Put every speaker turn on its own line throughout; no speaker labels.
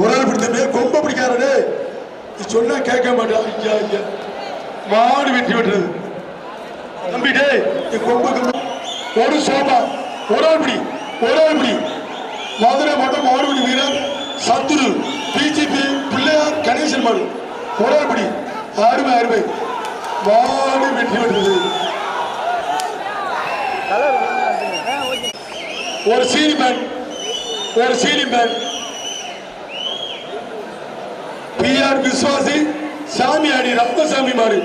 ஒரு ஆள் பிடித்தமே கொம்ப பிடிக்காரனே நீ சொன்னா கேட்க மாட்டான் ஐயா ஐயா மாடு வெட்டி விட்டுறது. தம்பி டேய் நீ கொம்ப ஒரு சோபா ஒரு ஆள் பிடி ஒரு ஆள் பிடி மதுரை மட்டும் மாடுபிடி வீரர் சத்துரு பிஜிபி பிள்ளையார் கணேசன் மாடு. ஒரு ஆள் பிடி அருமை அருமை. மாடு வெட்டி விட்டுறது. ஒரு சீனி மேன் ஒரு சீனி மேன் பிஆர் விஸ்வாசி சாமியாடி ரத்னசாமி மாடு.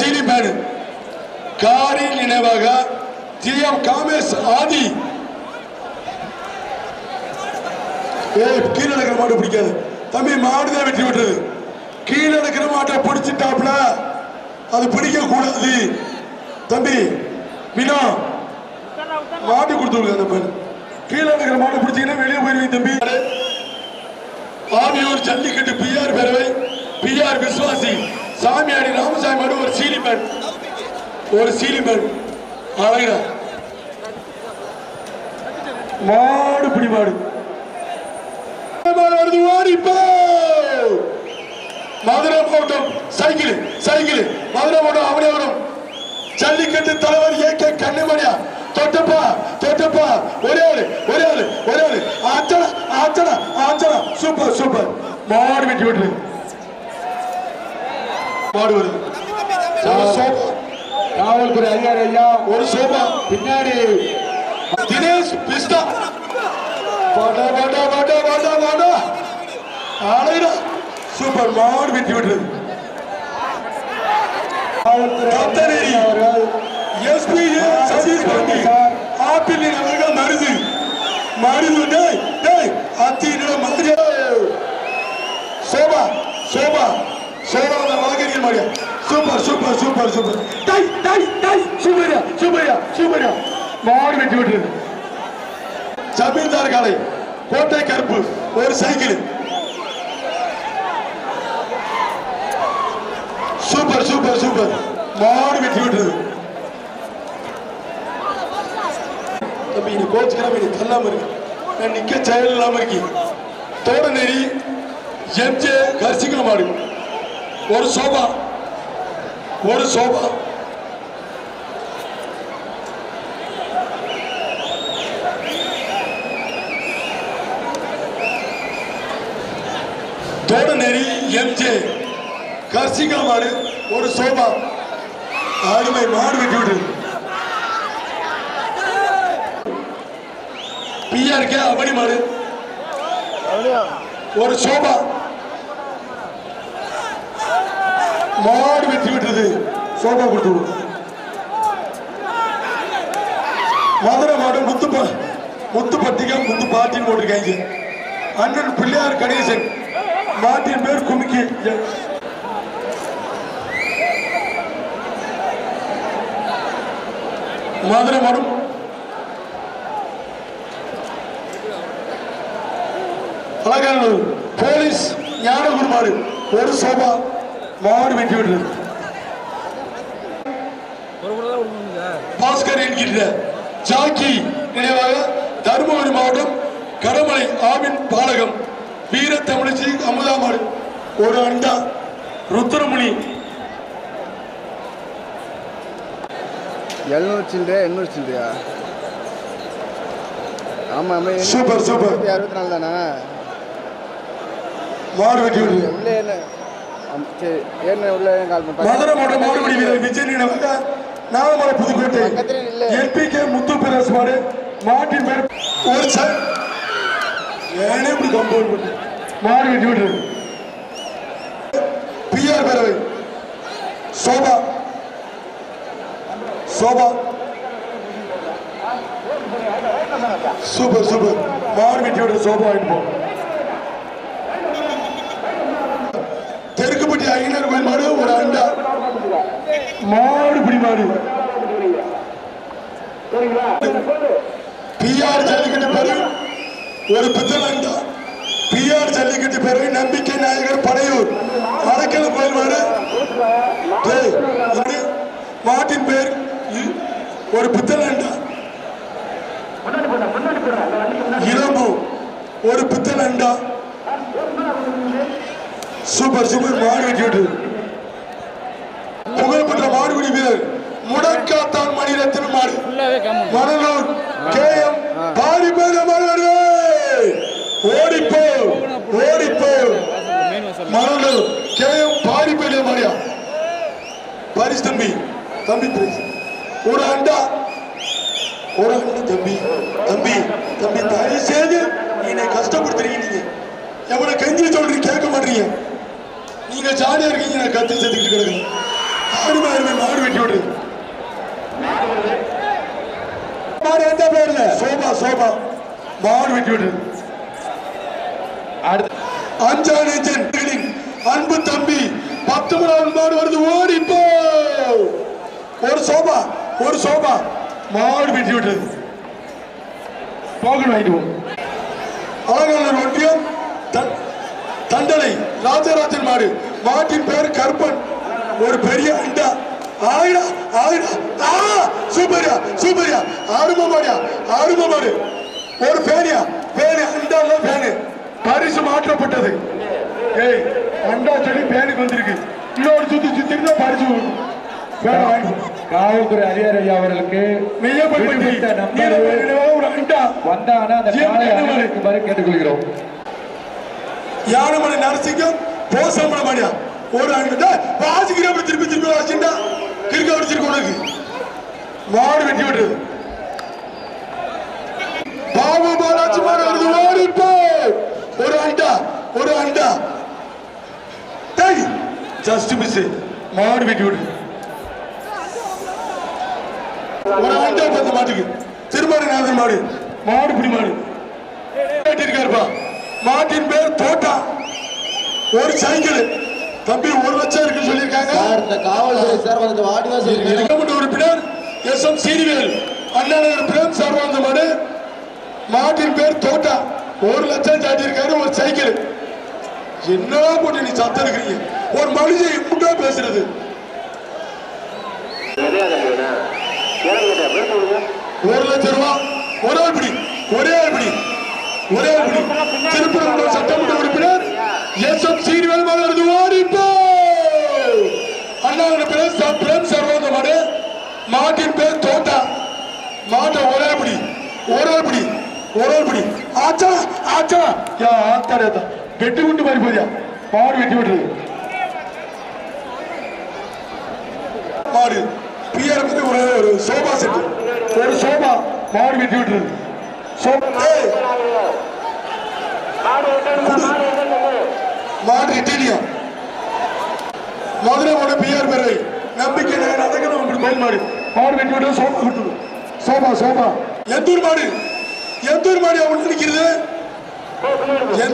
சீனி மேன் காரின் நினைவாக ஜி. எம். காமேஷ் ஆதி. ஏய் கீழே நடக்கிற மாடு பிடிக்காது. தம்பி மாடு தான் வெட்டி விட்டுறது கீழே நடக்கிற மாட்டை பிடிச்சிட்டாப்ல. அது பிடிக்க கூடாது தம்பி வினா மாட்டு கொடுத்து விடுங்க அந்த கீழே இருக்கிற மாட்டை பிடிச்சீங்கன்னா வெளியே போயிருவீங்க தம்பி. ஆவியூர் ஜல்லிக்கட்டு பிஆர் பேரவை பிஆர் விஸ்வாசி சாமியாடி ராமசாமி மாடு ஒரு சீலிமேன் ஒரு சீலிமேன் அழகா மாடு பிடி மாடு வருது ஓடி மதுரை மாவட்டம் சைக்கிள் சைக்கிள். மதுரை மாவட்டம் அவனே வரும் ஜல்லிக்கட்டு தலைவர் ஏ கே கண்ணுமணியா தொட்டப்பா தொட்டப்பா. ஒரே ஆளு ஒரே ஆளு ஒரே ஆளு. ஆச்சனா ஆச்சனா ஆச்சனா சூப்பர் சூப்பர். மாடு வெட்டி விட்டுரு. மாடு வருது.
காவல்துறை அதிகாரி ஐயா
ஒரு சோபா
பின்னாடி.
தினேஷ் பிஸ்டா வாடா வாடா வாடா வாடா வாடா. ஆளைடா சூப்பர் மாடு வெட்டி விட்டுரு.
காவல்துறை அவர்கள்
எஸ்பி சதீஷ் பாண்டி. ஆப்பிள் அவர்கள் மருது. மருது டேய் டேய் அத்தியிட மருது சோபா சோபா சோபா வழக்கறிஞர் மாடியா சூப்பர் சூப்பர் சூப்பர் சூப்பர். டை டை டை. சூப்பரியா சூப்பரியா சூப்பரியா மாடு வெட்டி விட்டுருது. ஜமீன்தார் காலை கோட்டை கருப்பு ஒரு சைக்கிள். Super super super. மாடு வெட்டி விட்டுருது. தம்பி நீ கோச்சுக்கிறாம நீ தள்ளாம இருக்கு நிக்க செயல் இல்லாம இருக்கி தோட நெறி எம்ஜே கரிசிக்கிற மாடு ஒரு சோபா. ஒரு சோபா. தோட நெறி எம்ஜே கரிசிக்கிற மாடு ஒரு சோபா. ஆளுமை மாடு விட்டு விட்டு பிஆர்கே அவனி மாடு. ஒரு சோபா. மாடு வெற்றி விட்டது சோபா கொடுத்து. மதுரை மாடு முத்து முத்து பட்டிகா முத்து பாட்டின்னு போட்டிருக்காங்க. அண்ணன் பிள்ளையார் கணேசன். மாட்டின் பேர் குமிக்கி. மதுரை மாடும் அழகானது போலீஸ் ஞானகுரு மாடு ஒரு சோபா மாடு வெட்டி விடுறது பாஸ்கர் என்கின்ற ஜாக்கி நினைவாக தருமபுரி மாவட்டம் கடமலை ஆவின் பாலகம் வீர தமிழிச்சி அமுதா மாடு. ஒரு அண்டா ருத்ரமுனி.
எழுநூறு சில்லறையா எண்ணூறு சில்லறையா ஆமாம் ஆமாம்
சூப்பர் சூப்பர்.
அறுபத்தி நாலு தானே
மாடு வெட்டி விடுறது
உள்ளே என்ன ஆம், சரி ஏன்னு உள்ள கால் பண்ணுறேன்
மதுரை மாவட்டம் மாடுபிடி வீரர் விஜய் நினைவாக நாகமலை புதுக்கோட்டை
நில்லு.
என்பிகே முத்து பிரஸ் மாடு மாட்டின் பேர் ஒரு சார். ஏனே இப்படி கம்பவுண்ட் பண்ணு மாடு வெட்டி விட்டுரு. பிஆர் பேரவை. சோபா. சோபா. Super super. மாடு வெட்டி சோபா வாங்கிட்டு போ தெற்குப்பட்டி ஐநூறு கோயில் மாடு ஒரு அண்டா மாடு பிடி மாடு. பிஆர் ஜல்லிக்கட்டு பேரு ஒரு பித்தளண்டா பிஆர் ஜல்லிக்கட்டு பேரு நம்பிக்கை நாயகர் படையூர். அரைக்கல இது மாட்டின் பேர் ஒரு பித்தளண்டா இளம்பு. ஒரு பித்தல் அண்டா. சூப்பர் சூப்பர் மாடு வெட்டி விட்டது மாடுபிடி வீரர் முடக்காத்தான் மணிரத்னம் மாடு மணலூர் கே எம் மாடு ஓடிப்போ ஓடிப்போ மணலூர் கே எம் பாரிபேக மாடியா பாரிஸ் தம்பி தம்பி பிரைஸ். ஒரு அண்டா ஒரு அண்டா தம்பி தம்பி தம்பி தயவு செய்து என்னை கஷ்டப்படுத்துறீங்க நீங்க. எவ்வளவு கஞ்சி சொல்றீங்க கேட்க மாட்டீங்க. நீங்க ஜாலியா இருக்கீங்க நான் கத்தி செத்துக்கிட்டு கிடக்குறேன். ஆடு மாடு மாடு வெட்டி விடு
மாடு எந்த பேர்ல?
சோபா சோபா. மாடு வெட்டி விடுறது அஞ்சா நெஞ்சன் அன்பு தம்பி பத்து மணி மாடு வருது ஓடிப்போ ஒரு சோபா ஒரு சோபா. மாடு வெட்டி விடுறது போகணும் வாங்கிடுவோம் அலங்காநல்லூர் ஒன்றியம் தன்- தண்டனை ராஜராஜன் மாடு. மாட்டின் பேர் கருப்பன். ஒரு பெரிய அண்டா. ஆயிடா ஆயிடா. ஆ சூப்பரியா சூப்பரியா. ஆடும மாடியா ஆடும மாடு ஒரு பேனியா பேனு அண்டா இல்ல பேனு பரிசு மாற்றப்பட்டது. ஏய் அண்டா செடி பேனுக்கு வந்திருக்கு. இன்னொரு சுத்தி சுத்தி தான் பரிசு
காவல்துறை அதிகாரி ஐயா அவர்களுக்கு வந்தாங்கன்னா அந்த கேட்டுக்கொள்கிறோம்.
யானமலை நரசிங்கம் போசம்பள மாடியா ஒரு அண்ணா வாசிக்கிற அப்படி திருப்பி திருப்பி வாசிண்டா கிறுக்க அடிச்சிருக்கு உனக்கு. மாடு வெட்டி விடு. பாபு பாலாஜி மாடு வருது ஓடிப்போ ஒரு அண்டா ஒரு அண்டா. டேய் ஜஸ்ட் மிஸ் மாடு வெட்டி விடு. ஒரு அண்டா பத்து மாட்டுக்கு. திருமணநாதன் மாடு. மாடு பிடி மாடு. இருக்காருப்பா மாட்டின் பேர் தோட்டா. ஒரு சைக்கிள். தம்பி ஒரு லட்சம் இருக்கு சொல்லியிருக்காங்க.
சார் இந்த காவல்துறை சார் கொஞ்சம் ஆடிவாசி இருக்கு
உறுப்பினர் எஸ் எம் சீனிவேல் அண்ணாநகர் பிரேம் சர்வாந்த மாடு மாட்டின் பேர் தோட்டா. ஒரு லட்சம் சாட்டியிருக்காரு ஒரு சைக்கிள். என்னடா போட்டு நீ சத்தம் இருக்கிறீங்க ஒரு மனுஷன் இப்படியா பேசுறது. ஒரு லட்சம் ரூபா. ஒரு பிடி. ஒரே பிடி. ஒரே பிடி. திருப்பூர் சட்டமன்ற உறுப்பினர் எஸ் எம் சீனிவேல் மலர்ந்து ஓடிப்போ அண்ணாவின் பேர் ச- பிரேம் சர்வாந்த மாடு மாட்டின் பேர் தோட்டா மாட்டை ஒரே பிடி ஒரே பிடி ஒரே பிடி ஆச்சா ஆச்சா யா ஆத்தாடா வெட்டி விட்டு மாதிரி போதியா மாடு வெட்டி விட்டுறது மாடு பிஆர் மாதிரி ஒரு ஒரு சோபா செட்டு ஒரு சோபா மாடு வெட்டி விட்டுறது சோபா ஏய், மாடு இட்டாலியா மதுரை மாடு பிஆர் பேரை நம்பிக்கை நான் அதற்கான உங்களுக்கு கோயில் மாடு மாடு வெட்டி விட்டு சோபா விட்டுடும் சோபா சோபா எந்தூர் மாடு எந்த ஒரு மாடு ஒன்று நிற்கிறது எந்த